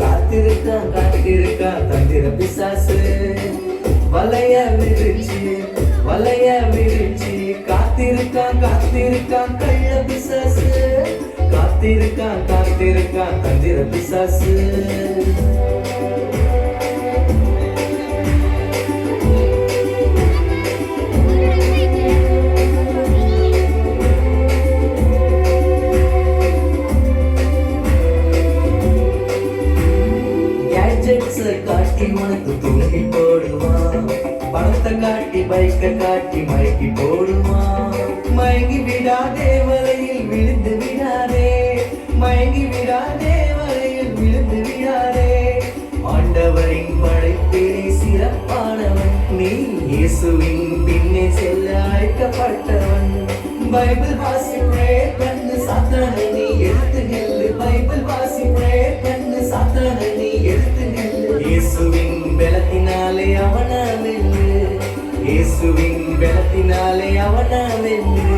காத்திருக்கான் காத்திருக்கான் தந்திர பிசாசு. வலைய வலைய விரிச்சு காத்திருக்கான் காத்திருக்கான் கள்ள பிசாசு. காத்திருக்கான் காத்திருக்கான் தந்திர பிசாசு. கேட்ஜெட்ஸ் காட்டி உனக்கு தூக்கி பணத்தை காட்டி பைக்கை காட்டி மயக்கி போடுமா? மயங்கி விடாதே வலையில் விழுந்து விடாதே. மயங்கி விடாதே வலையில் விழுந்து விடாதே. ஆண்டவரின் படைப்பிலே சிறப்பானவன் நீ இயேசுவின் பின்னே செல்ல அழைக்கப்பட்டவன். பைபிள் வாசிப்பேன் இயேசுவின் வெள்ளத்தினாலே அவன வெல்லு